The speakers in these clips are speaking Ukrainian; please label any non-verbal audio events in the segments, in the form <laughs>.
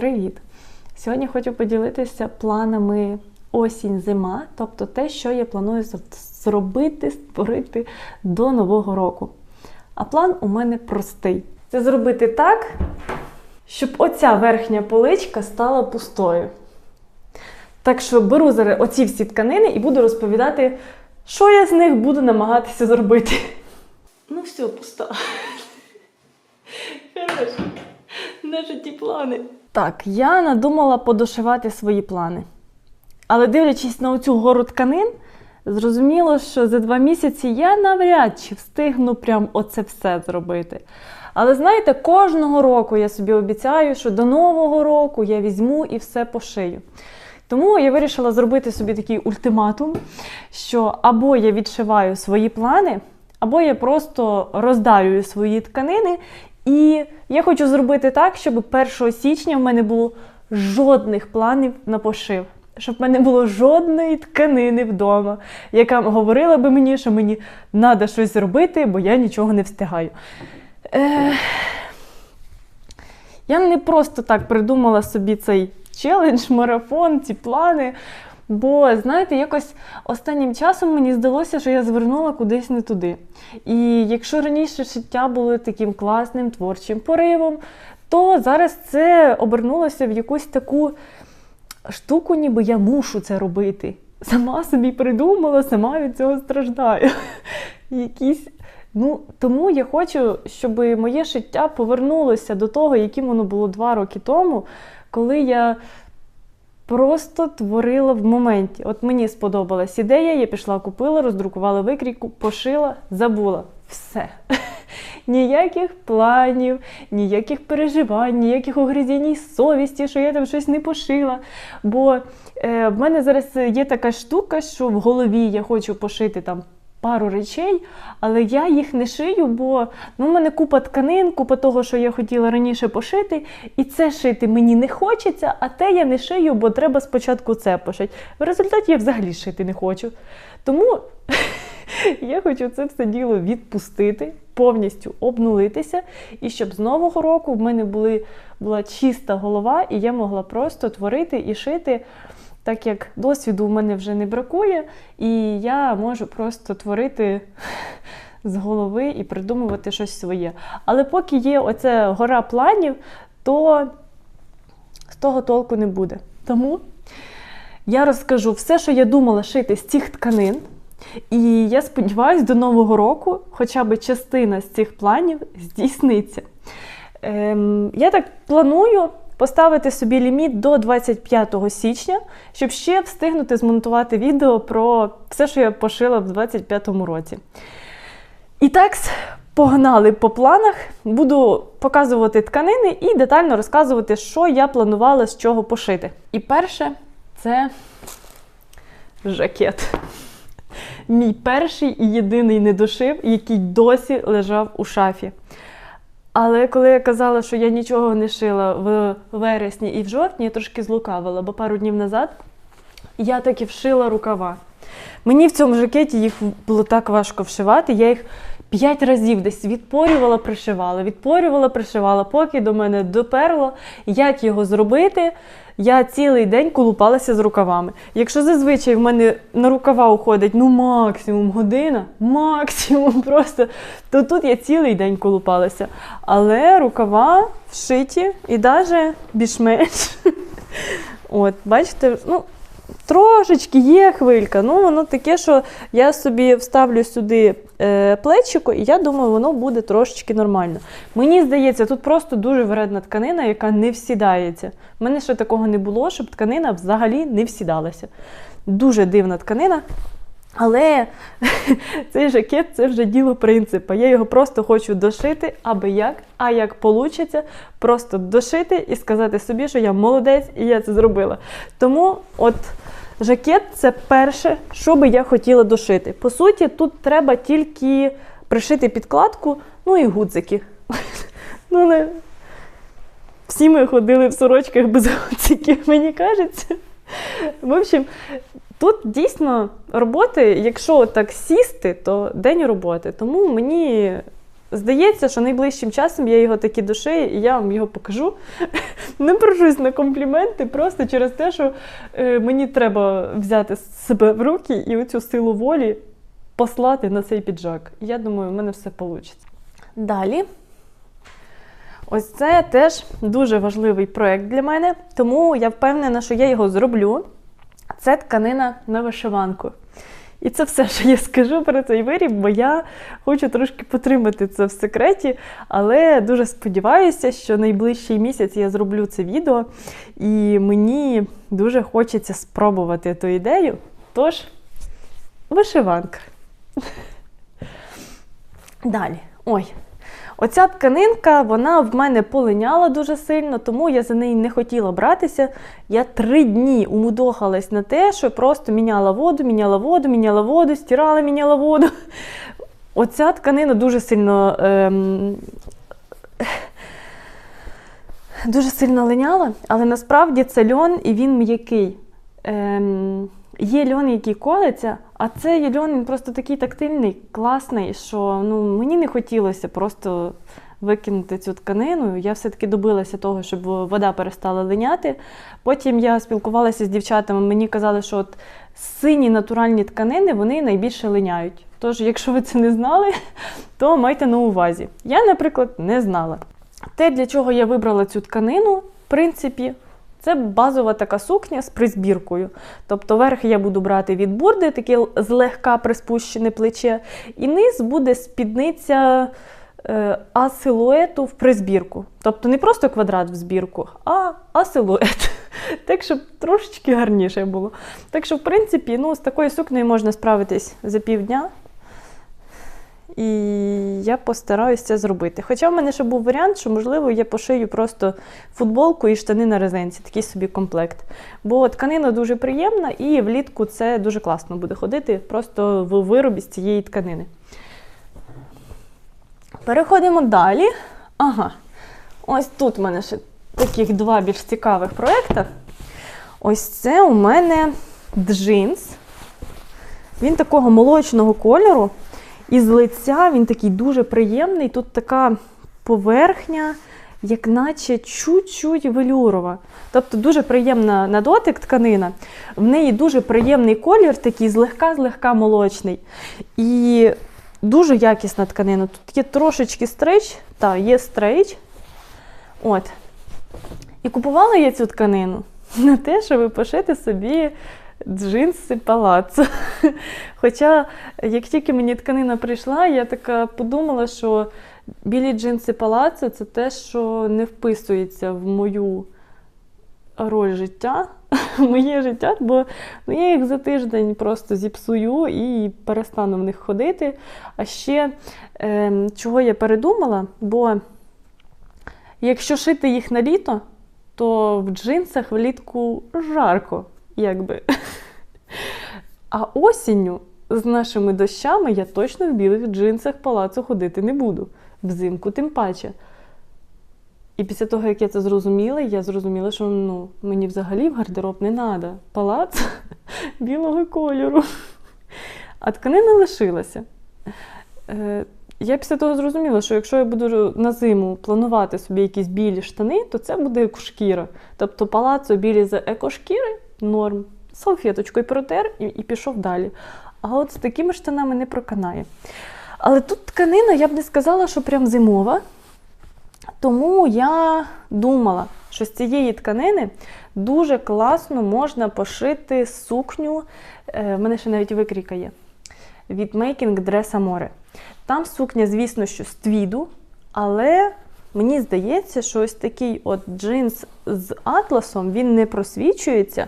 Привіт! Сьогодні хочу поділитися планами осінь-зима, тобто те, що я планую зробити, створити до Нового року. А план у мене простий: це зробити так, щоб оця верхня поличка стала пустою. Так що беру зараз оці всі тканини і буду розповідати, що я з них буду намагатися зробити. Ну, все, пуста. <laughs> Хорошо. Наші ті плани. Так, я надумала подошивати свої плани. Але дивлячись на оцю гору тканин, зрозуміло, що за два місяці я навряд чи встигну прям оце все зробити. Але знаєте, кожного року я собі обіцяю, що до Нового року я візьму і все пошию. Тому я вирішила зробити собі такий ультиматум, що або я відшиваю свої плани, або я просто роздарюю свої тканини. І я хочу зробити так, щоб 1 січня в мене було жодних планів на пошив. Щоб в мене було жодної тканини вдома, яка говорила би мені, що мені треба щось зробити, бо я нічого не встигаю. Е... Я не просто так придумала собі цей челендж, марафон, ці плани. Бо, знаєте, якось останнім часом мені здалося, що я звернула кудись не туди. І якщо раніше життя було таким класним творчим поривом, то зараз це обернулося в якусь таку штуку, ніби я мушу це робити. Сама собі придумала, сама від цього страждаю. <laughs> Якісь Ну, тому я хочу, щоб моє життя повернулося до того, яким воно було два роки тому, коли я просто творила в моменті. От мені сподобалась ідея, я пішла, купила, роздрукувала викрійку, пошила, забула. Все. <laughs> Ніяких планів, ніяких переживань, ніяких огризінь совісті, що я там щось не пошила. Бо е, в мене зараз є така штука, що в голові я хочу пошити там пару речей, але я їх не шию, бо ну, в мене купа тканин, купа того, що я хотіла раніше пошити, і це шити мені не хочеться, а те я не шию, бо треба спочатку це пошити. В результаті я взагалі шити не хочу. Тому <laughs> я хочу це все діло відпустити, повністю обнулитися, і щоб з Нового року в мене були, була чиста голова, і я могла просто творити і шити. Так як досвіду в мене вже не бракує, і я можу просто творити з голови і придумувати щось своє. Але поки є оця гора планів, то з того толку не буде. Тому я розкажу все, що я думала шити з цих тканин. І я сподіваюся, до Нового року хоча б частина з цих планів здійсниться. Ем, Я так планую поставити собі ліміт до 25 січня, щоб ще встигнути змонтувати відео про все, що я пошила в 25 році. І так, погнали по планах. Буду показувати тканини і детально розказувати, що я планувала з чого пошити. І перше це жакет. Мій перший і єдиний недошив, який досі лежав у шафі. Але коли я казала, що я нічого не шила в вересні і в жовтні, я трошки злукавила, бо пару днів назад я таки вшила рукава. Мені в цьому жакеті їх було так важко вшивати, я їх п'ять разів десь відпорювала, пришивала, відпорювала, пришивала, поки до мене доперло, як його зробити. Я цілий день колупалася з рукавами. Якщо зазвичай в мене на рукава уходить ну максимум година, максимум <laughs> просто, то тут я цілий день колупалася. Але рукава вшиті і навіть більш-менш. <laughs> От, бачите, ну, трошечки є хвилька. Ну, воно таке, що я собі вставлю сюди е, плечико, і я думаю, воно буде трошечки нормально. Мені здається, тут просто дуже вредна тканина, яка не всідається. У мене ще такого не було, щоб тканина взагалі не всідалася. Дуже дивна тканина. Але <laughs> цей жакет це вже діло принципу. Я його просто хочу дошити, аби як, а як вийде, просто дошити і сказати собі, що я молодець і я це зробила. Тому от жакет це перше, що би я хотіла дошити. По суті, тут треба тільки пришити підкладку, ну і гудзики. <laughs> Ну, не... Всі ми ходили в сорочках без гудзиків, мені кажеться. В общем, Тут дійсно роботи, якщо так сісти, то день роботи. Тому мені здається, що найближчим часом я його таки до і я вам його покажу. <laughs> Не прошусь на компліменти, просто через те, що е, мені треба взяти себе в руки і оцю силу волі послати на цей піджак. Я думаю, в мене все вийде. Далі. Ось це теж дуже важливий проєкт для мене, тому я впевнена, що я його зроблю. Це тканина на вишиванку. І це все, що я скажу про цей виріб, бо я хочу трошки потримати це в секреті, але дуже сподіваюся, що найближчий місяць я зроблю це відео, і мені дуже хочеться спробувати ту ідею. Тож, вишиванка. <laughs> Далі. Ой. Оця тканинка, вона в мене полиняла дуже сильно, тому я за неї не хотіла братися. Я три дні умудохалась на те, що просто міняла воду, міняла воду, міняла воду, стирала, міняла воду. Оця тканина дуже сильно ем, дуже сильно линяла, але насправді це льон і він м'який. Ем, Є льон, який колиться, а цей льон він просто такий тактильний, класний, що ну, мені не хотілося просто викинути цю тканину. Я все-таки добилася того, щоб вода перестала линяти. Потім я спілкувалася з дівчатами, мені казали, що от сині натуральні тканини вони найбільше линяють. Тож, якщо ви це не знали, <laughs> то майте на увазі. Я, наприклад, не знала. Те, для чого я вибрала цю тканину, в принципі, це базова така сукня з призбіркою. Тобто верх я буду брати від бурди, таке злегка приспущене плече, і низ буде спідниця е, а-силуету в призбірку. Тобто не просто квадрат в збірку, а а-силует. <laughs> Так, щоб трошечки гарніше було. Так що, в принципі, ну, з такою сукнею можна справитись за півдня. І я постараюся це зробити. Хоча в мене ще був варіант, що, можливо, я пошию просто футболку і штани на резинці, такий собі комплект. Бо тканина дуже приємна і влітку це дуже класно буде ходити просто в виробі з цієї тканини. Переходимо далі. Ага. Ось тут в мене ще таких два більш цікавих проєкти. Ось це у мене джинс. Він такого молочного кольору. І з лиця він такий дуже приємний. Тут така поверхня, як наче чуть-чуть велюрова. Тобто дуже приємна на дотик тканина. В неї дуже приємний колір, такий злегка-злегка молочний. І дуже якісна тканина. Тут є трошечки стрейч, так, є стрейч. От. І купувала я цю тканину <laughs> на те, щоб пошити собі джинси палаццо. <laughs> Хоча, як тільки мені тканина прийшла, я така подумала, що білі джинси палаццо це те, що не вписується в мою роль життя, <laughs> моє життя, бо ну, я їх за тиждень просто зіпсую і перестану в них ходити. А ще е, чого я передумала, бо якщо шити їх на літо, то в джинсах влітку жарко якби. А осінню з нашими дощами я точно в білих джинсах палацу ходити не буду. Взимку тим паче. І після того, як я це зрозуміла, я зрозуміла, що ну, мені взагалі в гардероб не треба. Палац <laughs> білого кольору. А тканина лишилася. Е, я після того зрозуміла, що якщо я буду на зиму планувати собі якісь білі штани, то це буде екошкіра. Тобто палацо білі з екошкіри норм. Салфеточкою протер і, і пішов далі. А от з такими штанами не проканає. Але тут тканина, я б не сказала, що прям зимова. Тому я думала, що з цієї тканини дуже класно можна пошити сукню. Е, в мене ще навіть викрійка є. Від Making Dress Amore. Там сукня, звісно, що з твіду, але мені здається, що ось такий от джинс з атласом він не просвічується.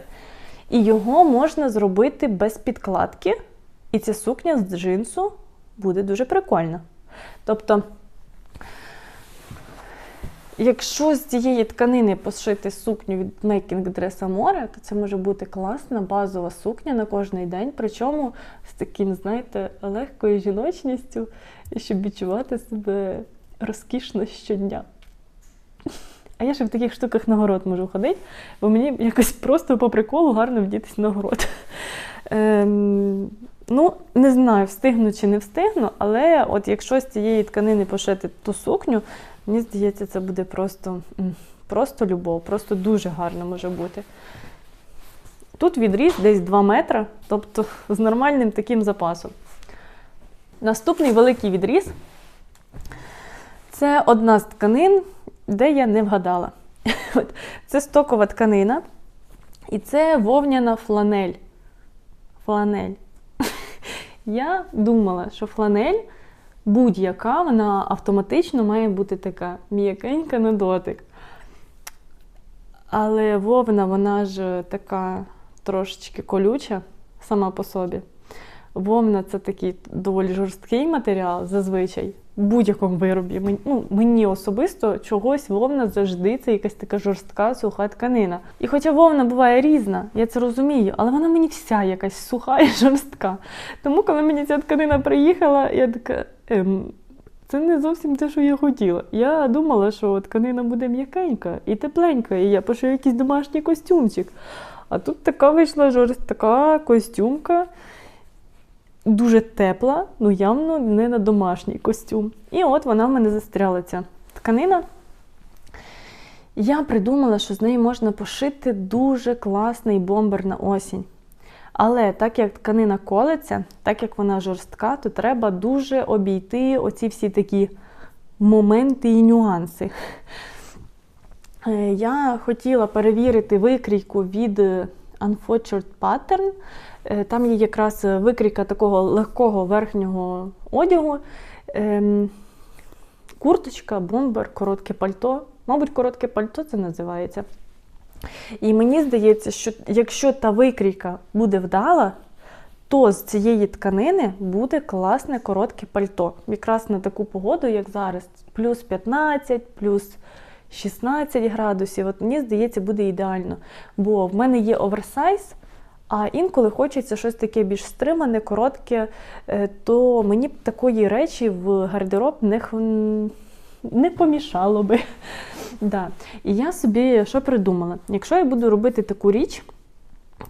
І його можна зробити без підкладки. І ця сукня з джинсу буде дуже прикольна. Тобто, якщо з цієї тканини пошити сукню від Making Dress Amore, то це може бути класна базова сукня на кожний день, причому з таким, знаєте, легкою жіночністю, щоб відчувати себе розкішно щодня. А я ще в таких штуках на город можу ходити, бо мені якось просто по приколу гарно вдітись на город. Ем, Ну, не знаю, встигну чи не встигну, але от якщо з цієї тканини пошити ту сукню, мені здається, це буде просто, просто любов, просто дуже гарно може бути. Тут відріз десь 2 метри, тобто з нормальним таким запасом. Наступний великий відріз це одна з тканин, де я не вгадала. <laughs> Це стокова тканина, і це вовняна фланель. Фланель. <laughs> Я думала, що фланель будь-яка, вона автоматично має бути така м'якенька на дотик. Але вовна, вона ж така трошечки колюча сама по собі. Вовна це такий доволі жорсткий матеріал зазвичай в будь-якому виробі. Мені, ну, мені особисто чогось вовна завжди це якась така жорстка, суха тканина. І хоча вовна буває різна, я це розумію, але вона мені вся якась суха і жорстка. Тому, коли мені ця тканина приїхала, я така. Ем, це не зовсім те, що я хотіла. Я думала, що тканина буде м'якенька і тепленька, і я пишу якийсь домашній костюмчик. А тут така вийшла жорстка костюмка, дуже тепла, ну явно не на домашній костюм. І от вона в мене застряла ця тканина. Я придумала, що з неї можна пошити дуже класний бомбер на осінь. Але так як тканина колеться, так як вона жорстка, то треба дуже обійти оці всі такі моменти і нюанси. Е, Я хотіла перевірити викрійку від Unfortunate Pattern. Е, Там є якраз викрійка такого легкого верхнього одягу. Ем, Курточка, бомбер, коротке пальто. Мабуть, коротке пальто це називається. І мені здається, що якщо та викрійка буде вдала, то з цієї тканини буде класне коротке пальто. Якраз на таку погоду, як зараз, плюс 15, плюс 16 градусів. От мені здається, буде ідеально. Бо в мене є оверсайз, а інколи хочеться щось таке більш стримане, коротке, е, то мені такої речі в гардероб не, не помішало би. <laughs> Да. І я собі що придумала? Якщо я буду робити таку річ,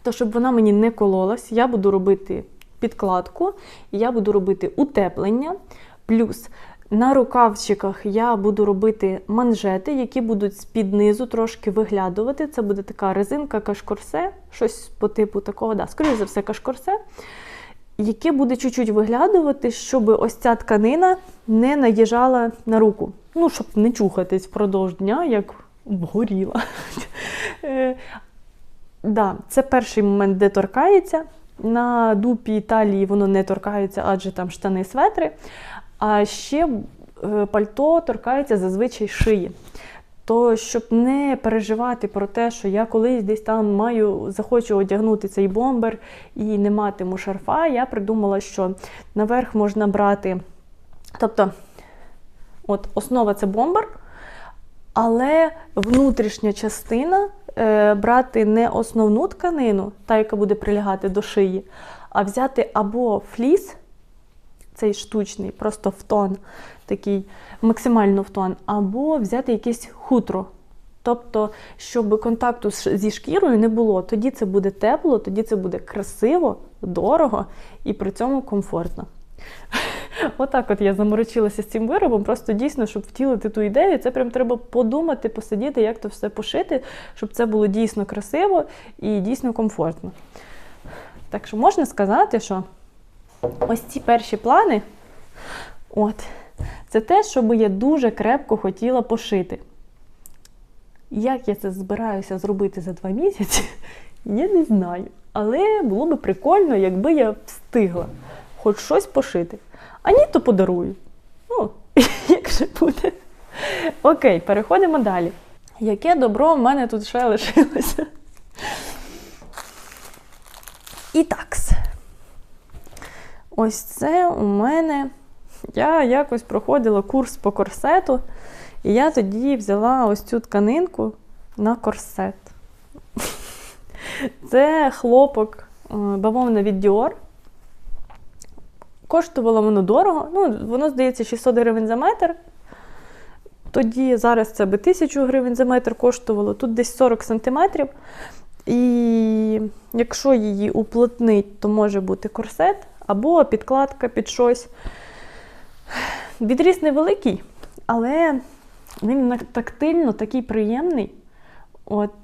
то щоб вона мені не кололась, я буду робити підкладку, я буду робити утеплення. Плюс на рукавчиках я буду робити манжети, які будуть з-під низу трошки виглядувати. Це буде така резинка кашкорсе, щось по типу такого, да, скоріше за все, кашкорсе, яке буде чуть-чуть виглядувати, щоб ось ця тканина не наїжджала на руку. Ну, щоб не чухатись впродовж дня, як вгоріла. <laughs> Е, Да, це перший момент, де торкається. На дупі талії воно не торкається, адже там штани светри. А ще е, пальто торкається зазвичай шиї. То щоб не переживати про те, що я колись десь там маю, захочу одягнути цей бомбер і не матиму шарфа, я придумала, що наверх можна брати. Тобто, от основа це бомбер, але внутрішня частина е, брати не основну тканину, та, яка буде прилягати до шиї, а взяти або фліс, цей штучний, просто в тон, такий максимально в тон, або взяти якесь хутро. Тобто, щоб контакту зі шкірою не було, тоді це буде тепло, тоді це буде красиво, дорого і при цьому комфортно. Отак от я заморочилася з цим виробом, просто дійсно, щоб втілити ту ідею, це прям треба подумати, посидіти, як то все пошити, щоб це було дійсно красиво і дійсно комфортно. Так що можна сказати, що ось ці перші плани, от, це те, що би я дуже крепко хотіла пошити. Як я це збираюся зробити за два місяці, <laughs> я не знаю. Але було би прикольно, якби я встигла хоч щось пошити. А ні, то подарую. Ну, <laughs> як же буде. Окей, переходимо далі. Яке добро в мене тут ще лишилося? І такс. Ось це у мене. Я якось проходила курс по корсету, і я тоді взяла ось цю тканинку на корсет. <laughs> Це хлопок е, бавовна від Dior. Коштувало воно дорого. Ну, воно, здається, 600 гривень за метр. Тоді зараз це би 1000 гривень за метр коштувало, тут десь 40 сантиметрів. І якщо її уплотнить, то може бути корсет, або підкладка під щось. Відріз невеликий, але він тактильно такий приємний. От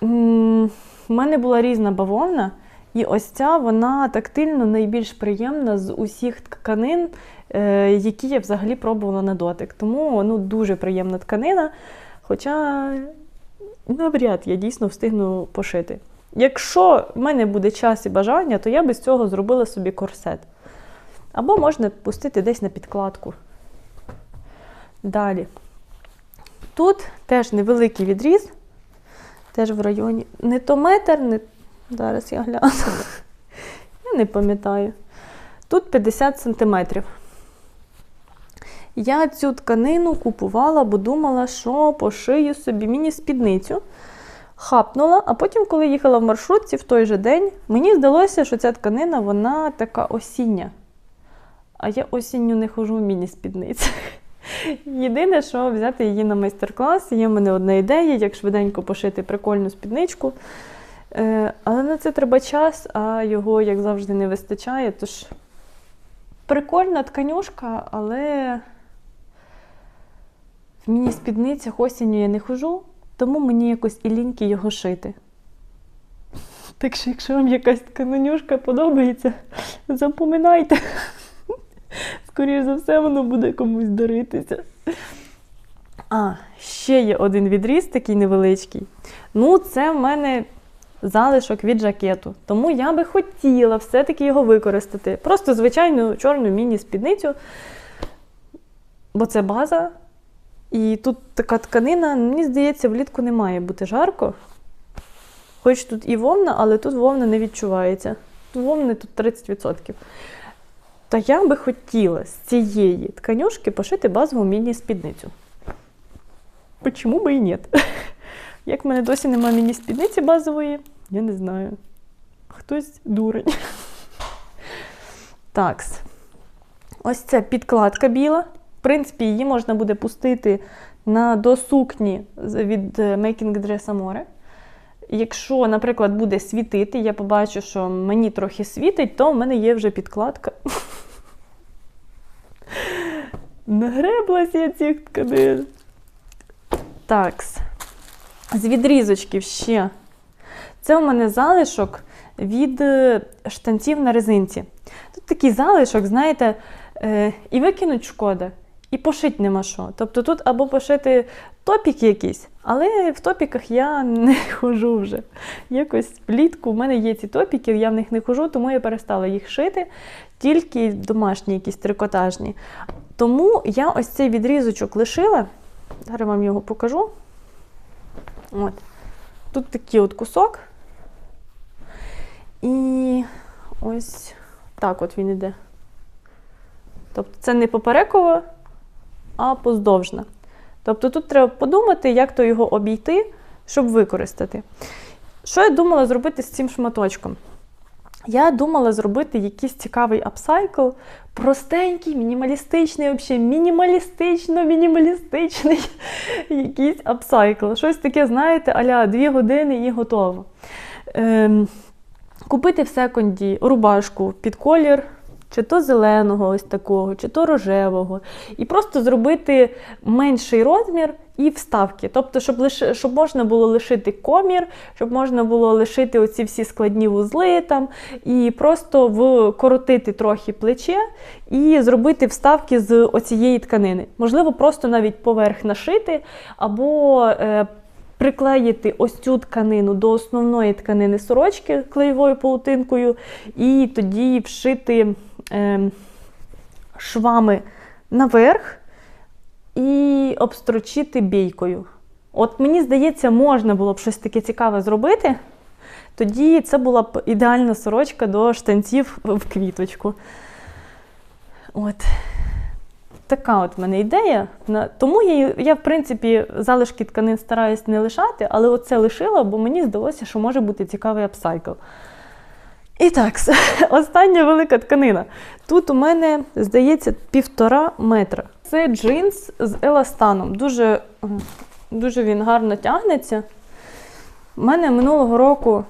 в мене була різна бавовна, і ось ця вона тактильно найбільш приємна з усіх тканин, е, які я взагалі пробувала на дотик. Тому ну, дуже приємна тканина. Хоча навряд я дійсно встигну пошити. Якщо в мене буде час і бажання, то я би з цього зробила собі корсет. Або можна пустити десь на підкладку. Далі. Тут теж невеликий відріз, теж в районі. Не то метр, не... зараз я гляну. Я не пам'ятаю. Тут 50 сантиметрів. Я цю тканину купувала, бо думала, що пошию собі міні-спідницю. Хапнула, а потім, коли їхала в маршрутці в той же день, мені здалося, що ця тканина вона така осіння. А я осінню не хожу в міні-спідниці. Єдине, що взяти її на майстер-клас, є в мене одна ідея, як швиденько пошити прикольну спідничку. Е, але на це треба час, а його, як завжди, не вистачає. Тож прикольна тканюшка, але в міні-спідницях осінню я не хожу, тому мені якось і ліньки його шити. Так що, якщо вам якась тканюшка подобається, запоминайте. Скоріше за все, воно буде комусь даритися. А, ще є один відріз, такий невеличкий. Ну, це в мене залишок від жакету. Тому я би хотіла все-таки його використати. Просто звичайну чорну міні-спідницю, бо це база. І тут така тканина, мені здається, влітку не має бути жарко. Хоч тут і вовна, але тут вовна не відчувається. Тут вовни тут 30%. Та я би хотіла з цієї тканюшки пошити базову міні-спідницю. Почому би і ні? <laughs> Як в мене досі немає міні-спідниці базової, я не знаю. Хтось дурень. Такс. Ось це підкладка біла. В принципі, її можна буде пустити на до сукні від е, Making Dress Amore. Якщо, наприклад, буде світити, я побачу, що мені трохи світить, то в мене є вже підкладка. <laughs> Нагреблася я цих тканин. Такс. З відрізочків ще. Це у мене залишок від е, штанців на резинці. Тут такий залишок, знаєте, е, і викинуть шкода, і пошить нема що. Тобто тут або пошити топік якийсь, але в топіках я не хожу вже. Якось влітку в мене є ці топіки, я в них не хожу, тому я перестала їх шити, тільки домашні якісь трикотажні. Тому я ось цей відрізочок лишила. Зараз вам його покажу. От. Тут такий от кусок. І ось так от він іде. Тобто це не поперекова, а поздовжна. Тобто тут треба подумати, як то його обійти, щоб використати. Що я думала зробити з цим шматочком? Я думала зробити якийсь цікавий апсайкл, простенький, мінімалістичний, взагалі мінімалістично-мінімалістичний <laughs> якийсь апсайкл. Щось таке, знаєте, аля 2 години і готово. Ем, купити в секонді рубашку під колір, чи то зеленого, ось такого, чи то рожевого. І просто зробити менший розмір і вставки. Тобто, щоб, лише, щоб можна було лишити комір, щоб можна було лишити оці всі складні вузли там, і просто вкоротити трохи плече і зробити вставки з оцієї тканини. Можливо, просто навіть поверх нашити, або е, приклеїти ось цю тканину до основної тканини сорочки клеєвою паутинкою, і тоді вшити швами наверх і обстрочити бійкою. От мені здається, можна було б щось таке цікаве зробити. Тоді це була б ідеальна сорочка до штанців в квіточку. От. Така от в мене ідея. Тому я, я, в принципі, залишки тканин стараюсь не лишати, але оце лишила, бо мені здалося, що може бути цікавий апсайкл. І так, <laughs> остання велика тканина. Тут у мене, здається, півтора метра. Це джинс з еластаном. Дуже, дуже він гарно тягнеться. У мене минулого року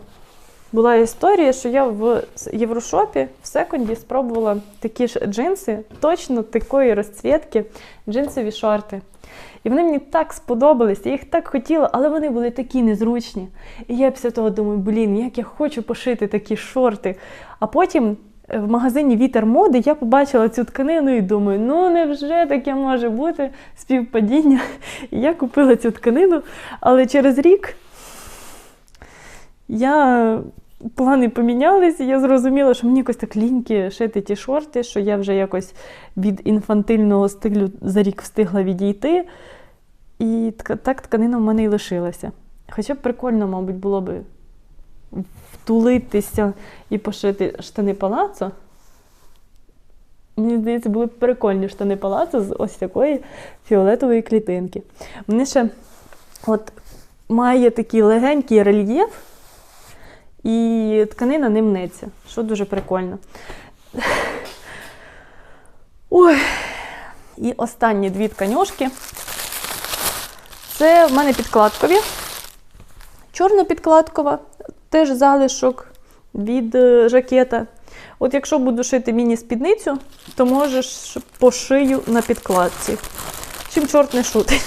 була історія, що я в Єврошопі в секунді спробувала такі ж джинси, точно такої розцвітки, джинсові шорти. І вони мені так сподобались, я їх так хотіла, але вони були такі незручні. І я після того думаю, блін, як я хочу пошити такі шорти. А потім е, в магазині Вітер моди я побачила цю тканину і думаю, ну невже таке може бути співпадіння? І я купила цю тканину, але через рік я. Плани помінялися, я зрозуміла, що мені якось так ліньки шити ті шорти, що я вже якось від інфантильного стилю за рік встигла відійти. І так тканина в мене і лишилася. Хоча б прикольно, мабуть, було б втулитися і пошити штани палацо. Мені здається, були б прикольні штани палацо з ось такої фіолетової клітинки. Вони ще от має такий легенький рельєф, і тканина не мнеться, що дуже прикольно. Ой. І останні дві тканюшки. Це в мене підкладкові. Чорно-підкладкова, теж залишок від е, жакета. От якщо буду шити міні-спідницю, то можеш по шию на підкладці. Чим чорт не шутить.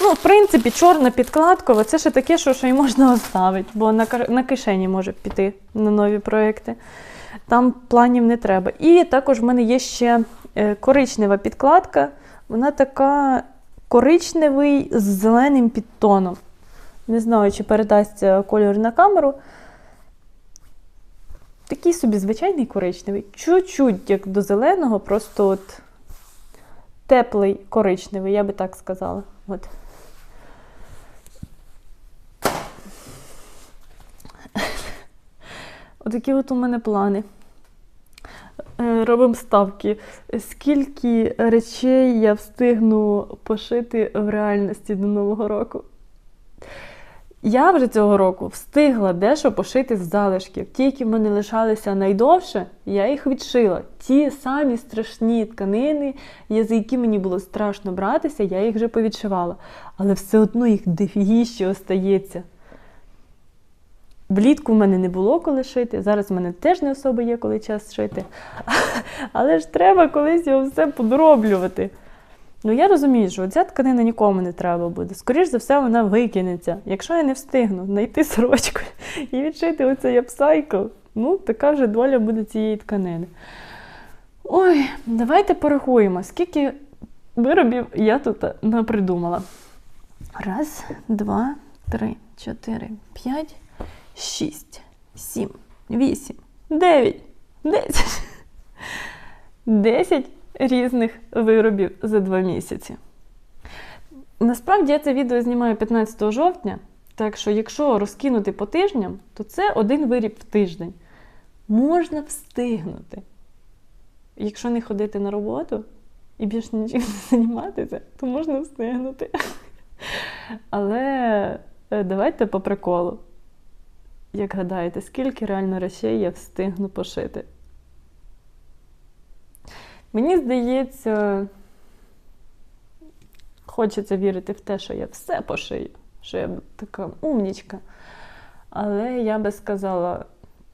Ну, в принципі, чорна підкладкова це ще таке, що ще й можна оставити, бо на на кишені може піти на нові проекти. Там планів не треба. І також в мене є ще коричнева підкладка. Вона така коричневий з зеленим підтоном. Не знаю, чи передасться кольор на камеру. Такий собі звичайний коричневий. Чуть-чуть, як до зеленого, просто от теплий коричневий, я би так сказала. От. Отакі от у мене плани. Робимо ставки. Скільки речей я встигну пошити в реальності до Нового року? Я вже цього року встигла дещо пошити з залишків. Ті, які в мене лишалися найдовше, я їх відшила. Ті самі страшні тканини, за які мені було страшно братися, я їх вже повідшивала. Але все одно їх дефігіще остається. Влітку в мене не було коли шити, зараз в мене теж не особо є коли час шити. <laughs> Але ж треба колись його все подроблювати. Ну, я розумію, що ця тканина нікому не треба буде. Скоріше за все, вона викинеться. Якщо я не встигну знайти сорочку <laughs> і відшити оцей апсайкл, ну, така вже доля буде цієї тканини. Ой, давайте порахуємо, скільки виробів я тут напридумала. Раз, два, три, чотири, п'ять. 6, 7, 8, 9, 10. 10 різних виробів за 2 місяці. Насправді я це відео знімаю 15 жовтня, так що, якщо розкинути по тижням, то це один виріб в тиждень. Можна встигнути. Якщо не ходити на роботу і більше нічим не займатися, то можна встигнути. Але е, давайте по приколу. Як гадаєте, скільки реально речей я встигну пошити? Мені здається, хочеться вірити в те, що я все пошию, що я така умнічка. Але я би сказала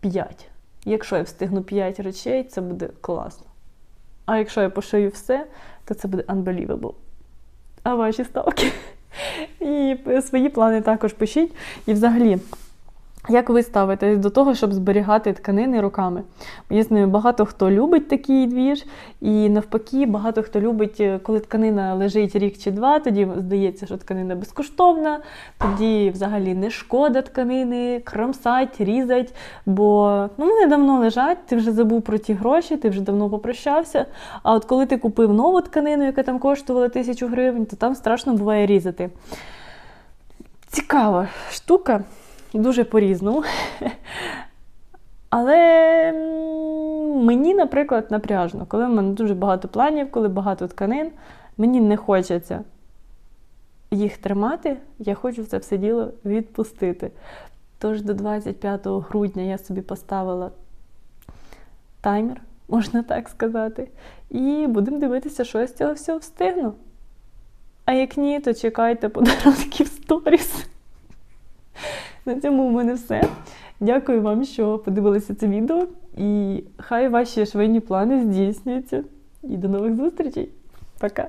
5. Якщо я встигну 5 речей, це буде класно. А якщо я пошию все, то це буде unbelievable. А ваші ставки? І свої плани також пишіть. І взагалі. Як ви ставитесь до того, щоб зберігати тканини руками? Я знаю, багато хто любить такий двіж, і навпаки, багато хто любить, е, коли тканина лежить рік чи два, тоді здається, що тканина безкоштовна, тоді взагалі не шкода тканини, кромсать, різать, бо ну, вони давно лежать, ти вже забув про ті гроші, ти вже давно попрощався. А от коли ти купив нову тканину, яка там коштувала тисячу гривень, то там страшно буває різати. Цікава штука дуже по-різному. <laughs> Але мені, наприклад, напряжно, коли в мене дуже багато планів, коли багато тканин, мені не хочеться їх тримати, я хочу це все діло відпустити. Тож до 25 грудня я собі поставила таймер, <laughs> можна так сказати. І будемо дивитися, що я з цього всього встигну. А як ні, то чекайте подарунків сторіс. <laughs> На цьому у мене все. Дякую вам, що подивилися це відео. І хай ваші швейні плани здійснюються. І до нових зустрічей. Пока!